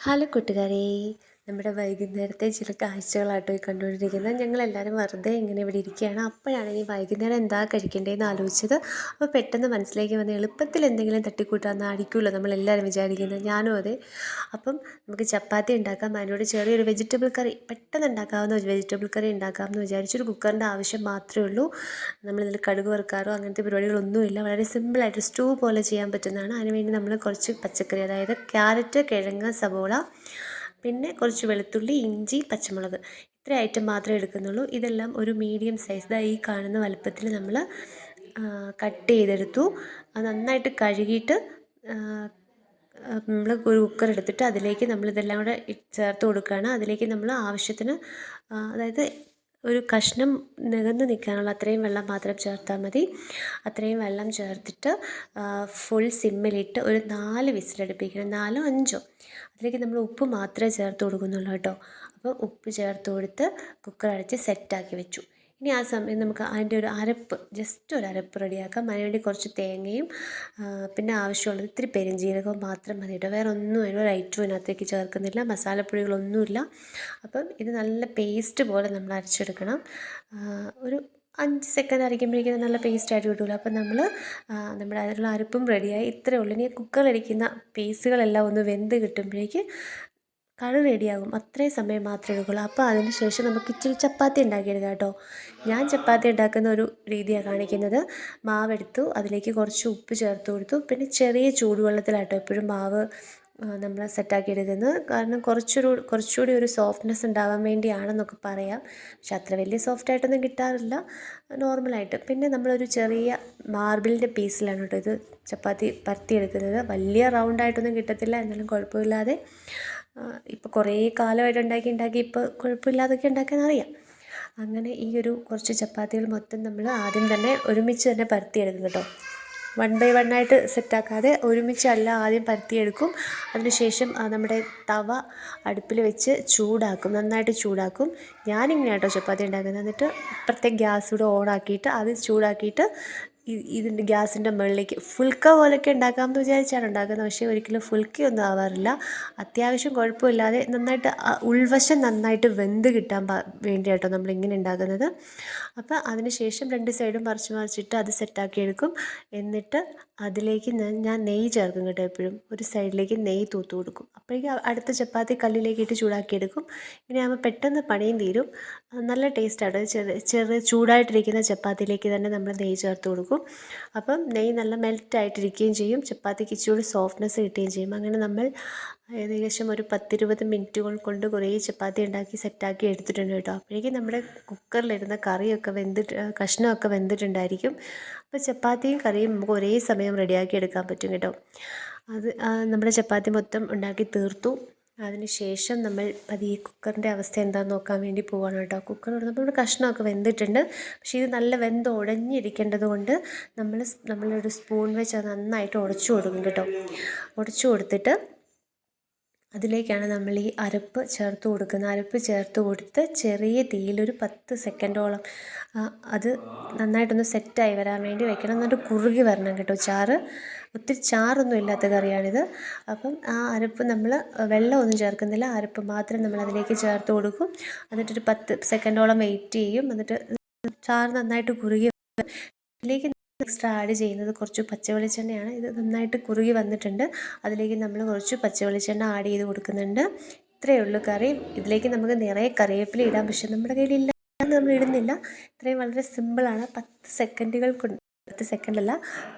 Hello കൂട്ടുകാരേ നമ്മുടെ വൈകുന്നേരത്തെ ചില കാഴ്ചകളാട്ടോ ഈ കണ്ടുകൊണ്ടിരിക്കുന്നത്. ഞങ്ങളെല്ലാവരും വെറുതെ ഇങ്ങനെ ഇവിടെ ഇരിക്കുകയാണ്. അപ്പോഴാണ് ഈ വൈകുന്നേരം എന്താ കഴിക്കേണ്ടതെന്ന് ആലോചിച്ചത്. അപ്പോൾ പെട്ടെന്ന് മനസ്സിലേക്ക് വന്ന് എളുപ്പത്തിൽ എന്തെങ്കിലും തട്ടിക്കൂട്ടാന്ന് ആയിരിക്കുമല്ലോ നമ്മളെല്ലാവരും വിചാരിക്കുന്നത്. ഞാനും അതെ. അപ്പം നമുക്ക് ചപ്പാത്തി ഉണ്ടാക്കാം. അതിനോട് ചെറിയൊരു വെജിറ്റബിൾ കറി പെട്ടെന്ന് ഉണ്ടാക്കാവുന്ന ഒരു വെജിറ്റബിൾ കറി ഉണ്ടാക്കാമെന്ന് വിചാരിച്ചൊരു കുക്കറിന്റെ ആവശ്യം മാത്രമേ ഉള്ളൂ. നമ്മളിതിൽ കടുക് വറുക്കാറോ അങ്ങനത്തെ പരിപാടികളൊന്നുമില്ല. വളരെ സിമ്പിളായിട്ട് സ്റ്റൂ പോലെ ചെയ്യാൻ പറ്റുന്നതാണ്. അതിനുവേണ്ടി നമ്മൾ കുറച്ച് പച്ചക്കറി അതായത് ക്യാരറ്റ് കിഴങ്ങ് സവോള പിന്നെ കുറച്ച് വെളുത്തുള്ളി ഇഞ്ചി പച്ചമുളക്. ഇത്ര ഐറ്റം മാത്രമേ എടുക്കുന്നുള്ളൂ. ഇതെല്ലാം ഒരു മീഡിയം സൈസ് ഈ കാണുന്ന വലുപ്പത്തിൽ നമ്മൾ കട്ട് ചെയ്തെടുത്തു. അത് നന്നായിട്ട് കഴുകിയിട്ട് നമ്മൾ ഒരു കുക്കർ എടുത്തിട്ട് അതിലേക്ക് നമ്മൾ ഇതെല്ലാം കൂടെ ചേർത്ത് കൊടുക്കുകയാണ്. അതിലേക്ക് നമ്മൾ ആവശ്യത്തിന് അതായത് ഒരു കഷ്ണം നികന്ന് നിൽക്കാനുള്ള അത്രയും വെള്ളം മാത്രം ചേർത്താൽ മതി. അത്രയും വെള്ളം ചേർത്തിട്ട് ഫുൾ സിമ്മിലിട്ട് ഒരു നാല് വിസിലടുപ്പിക്കണം നാലോ അഞ്ചോ. അതിലേക്ക് നമ്മൾ ഉപ്പ് മാത്രമേ ചേർത്ത് കൊടുക്കുന്നുള്ളൂ കേട്ടോ. അപ്പോൾ ഉപ്പ് ചേർത്ത് കൊടുത്ത് കുക്കർ അടച്ച് സെറ്റാക്കി വെച്ചു. ഇനി ആ സമയം നമുക്ക് അതിന്റെ ഒരു അരപ്പ് ജസ്റ്റ് ഒരു അരപ്പ് റെഡിയാക്കാം. അതിനുവേണ്ടി കുറച്ച് തേങ്ങയും പിന്നെ ആവശ്യമുള്ളത് ഇത്തിരി പെരുംജീരകവും മാത്രം മതി കേട്ടോ. വേറെ ഒന്നും അതിന് ഒരു ഐറ്റവും ഇതിനകത്തേക്ക് ചേർക്കുന്നില്ല. മസാലപ്പൊടികളൊന്നുമില്ല. അപ്പം ഇത് നല്ല പേസ്റ്റ് പോലെ നമ്മൾ അരച്ചെടുക്കണം. ഒരു അഞ്ച് സെക്കൻഡ് അരയ്ക്കുമ്പോഴേക്കും നല്ല പേസ്റ്റ് ആയിട്ട് കിട്ടുമല്ലോ അപ്പം നമ്മൾ നമ്മുടെ അതിനുള്ള അരപ്പും റെഡിയായി ഇത്രയേ ഉള്ളൂ. ഇനി കുക്കറിലടിക്കുന്ന പീസുകളെല്ലാം ഒന്ന് വെന്ത് കിട്ടുമ്പോഴേക്ക് കറി റെഡിയാകും. അത്രയും സമയം മാത്രമേ എടുക്കുള്ളൂ അപ്പോൾ അതിന് ശേഷം നമുക്ക് ഇച്ചിരി ചപ്പാത്തി ഉണ്ടാക്കിയെടുക്കാം കേട്ടോ. ഞാൻ ചപ്പാത്തി ഉണ്ടാക്കുന്ന ഒരു രീതിയാണ് കാണിക്കുന്നത്. മാവെടുത്തു. അതിലേക്ക് കുറച്ച് ഉപ്പ് ചേർത്ത് കൊടുത്തു. പിന്നെ ചെറിയ ചൂടുവെള്ളത്തിലാട്ടോ എപ്പോഴും മാവ് നമ്മൾ സെറ്റാക്കി എടുക്കുന്നത് കാരണം കുറച്ചൊരു കുറച്ചുകൂടി ഒരു സോഫ്റ്റ്നെസ് ഉണ്ടാവാൻ വേണ്ടിയാണെന്നൊക്കെ പറയാം. പക്ഷെ അത്ര വലിയ സോഫ്റ്റ് ആയിട്ടൊന്നും കിട്ടാറില്ല. നോർമലായിട്ട്. പിന്നെ നമ്മളൊരു ചെറിയ മാർബിളിന്റെ പീസിലാണ് കേട്ടോ ഇത് ചപ്പാത്തി പരത്തിയെടുക്കുന്നത്. വലിയ റൗണ്ടായിട്ടൊന്നും കിട്ടത്തില്ല. എന്നാലും കുഴപ്പമില്ലാതെ. ഇപ്പോൾ കുറേ കാലമായിട്ട് ഉണ്ടാക്കി ഉണ്ടാക്കി ഇപ്പോൾ കുഴപ്പമില്ലാതൊക്കെ ഉണ്ടാക്കാൻ അറിയാം. അങ്ങനെ ഈ ഒരു കുറച്ച് ചപ്പാത്തികൾ മൊത്തം നമ്മൾ ആദ്യം തന്നെ ഒരുമിച്ച് തന്നെ പരത്തിയെടുക്കും കേട്ടോ. വൺ ബൈ വൺ ആയിട്ട് സെറ്റാക്കാതെ ഒരുമിച്ചല്ല ആദ്യം പരത്തിയെടുക്കും. അതിനുശേഷം നമ്മുടെ തവ അടുപ്പിൽ വെച്ച് ചൂടാക്കും നന്നായിട്ട് ചൂടാക്കും. ഞാനിങ്ങനെ കേട്ടോ ചപ്പാത്തി ഉണ്ടാക്കുന്നത്. എന്നിട്ട് ഇപ്പുറത്തെ ഗ്യാസ് കൂടെ ഓണാക്കിയിട്ട് അത് ചൂടാക്കിയിട്ട് ഇതിന്റെ ഗ്യാസിന്റെ മുകളിലേക്ക് ഫുൽക്ക പോലൊക്കെ ഉണ്ടാക്കാമെന്ന് വിചാരിച്ചാണ് ഉണ്ടാക്കുന്നത്. പക്ഷേ ഒരിക്കലും ഫുൽക്കയൊന്നും ആവാറില്ല. അത്യാവശ്യം കുഴപ്പമില്ലാതെ നന്നായിട്ട് ഉൾവശം നന്നായിട്ട് വെന്ത് കിട്ടാൻ വേണ്ടിയാട്ടോ നമ്മളിങ്ങനെ ഉണ്ടാക്കുന്നത്. അപ്പോൾ അതിന് ശേഷം രണ്ട് സൈഡും മറിച്ച് മറിച്ചിട്ട് അത് സെറ്റാക്കി എടുക്കും. എന്നിട്ട് അതിലേക്ക് ഞാൻ നെയ്യ് ചേർക്കും കേട്ടോ എപ്പോഴും. ഒരു സൈഡിലേക്ക് നെയ്യ് തൂത്ത് കൊടുക്കും. അപ്പോഴേക്കും അടുത്ത ചപ്പാത്തി കല്ലിലേക്ക് ഇട്ട് ചൂടാക്കിയെടുക്കും. ഇനി ആകുമ്പോൾ പെട്ടെന്ന് പണിയും തീരും. നല്ല ടേസ്റ്റാണ് ചെറു ചെറു ചൂടായിട്ടിരിക്കുന്ന ചപ്പാത്തിയിലേക്ക് തന്നെ നമ്മൾ നെയ്യ് ചേർത്ത് കൊടുക്കും. അപ്പം നെയ്യ് നല്ല മെൽറ്റ് മെൽറ്റായിട്ടിരിക്കുകയും ചെയ്യും. ചപ്പാത്തിക്ക് ഇച്ചിരി സോഫ്റ്റ്നെസ് കിട്ടുകയും ചെയ്യും. അങ്ങനെ നമ്മൾ ഏകദേശം ഒരു പത്തിരുപത് മിനിറ്റുകൾ കൊണ്ട് കുറേ ചപ്പാത്തി ഉണ്ടാക്കി സെറ്റാക്കി എടുത്തിട്ടുണ്ട് കേട്ടോ. അപ്പോഴേക്കും നമ്മുടെ കുക്കറിലിരുന്ന കറിയൊക്കെ വെന്തിട്ട് കഷ്ണമൊക്കെ വെന്തിട്ടുണ്ടായിരിക്കും. അപ്പോൾ ചപ്പാത്തിയും കറിയും നമുക്ക് ഒരേ സമയം റെഡിയാക്കി എടുക്കാൻ പറ്റും കേട്ടോ. അത് നമ്മുടെ ചപ്പാത്തി മൊത്തം ഉണ്ടാക്കി തീർത്തു. അതിന് ശേഷം നമ്മൾ പതിയെ കുക്കറിന്റെ അവസ്ഥ എന്താണെന്ന് നോക്കാൻ വേണ്ടി പോവാണ് കേട്ടോ. കുക്കർ തുറന്നപ്പോൾ നമ്മുടെ കഷ്ണമൊക്കെ വെന്തിട്ടുണ്ട്. പക്ഷേ ഇത് നല്ല വെന്ത് ഉടഞ്ഞിരിക്കേണ്ടത് കൊണ്ട് നമ്മൾ നമ്മളൊരു സ്പൂൺ വെച്ച് അത് നന്നായിട്ട് ഉടച്ചു കൊടുക്കും കേട്ടോ. ഉടച്ചു കൊടുത്തിട്ട് അതിലേക്കാണ് നമ്മൾ ഈ അരപ്പ് ചേർത്ത് കൊടുക്കുന്നത്. അരപ്പ് ചേർത്ത് കൊടുത്ത് ചെറിയ തീയിൽ ഒരു പത്ത് സെക്കൻഡോളം അത് നന്നായിട്ടൊന്ന് സെറ്റായി വരാൻ വേണ്ടി വെക്കണം. എന്നിട്ട് കുറുകി വരണം കേട്ടോ ചാറ്. ഒത്തിരി ചാറൊന്നും ഇല്ലാത്ത കറിയാണിത്. അപ്പം ആ അരപ്പ് നമ്മൾ വെള്ളമൊന്നും ചേർക്കുന്നില്ല. അരപ്പ് മാത്രം നമ്മൾ അതിലേക്ക് ചേർത്ത് കൊടുക്കും. എന്നിട്ടൊരു പത്ത് സെക്കൻഡോളം വെയിറ്റ് ചെയ്യും. എന്നിട്ട് ചാറ് നന്നായിട്ട് കുറുകി ഇതിലേക്ക് എക്സ്ട്രാ ആഡ് ചെയ്യുന്നത് കുറച്ച് പച്ച വെളിച്ചെണ്ണയാണ് ഇത് നന്നായിട്ട് കുറുകി വന്നിട്ടുണ്ട്. അതിലേക്ക് നമ്മൾ കുറച്ച് പച്ച വെളിച്ചെണ്ണ ആഡ് ചെയ്ത് കൊടുക്കുന്നുണ്ട്. ഇത്രയേ ഉള്ളൂ കറി. ഇതിലേക്ക് നമുക്ക് നിറയെ കറിവേപ്പില ഇടാം. പക്ഷെ നമ്മുടെ കയ്യിലില്ല നമ്മൾ ഇടുന്നില്ല. ഇത്രയും വളരെ സിമ്പിളാണ് പത്ത് സെക്കൻഡുകൾ കൊണ്ട് പത്ത് സെക്കൻഡല്ല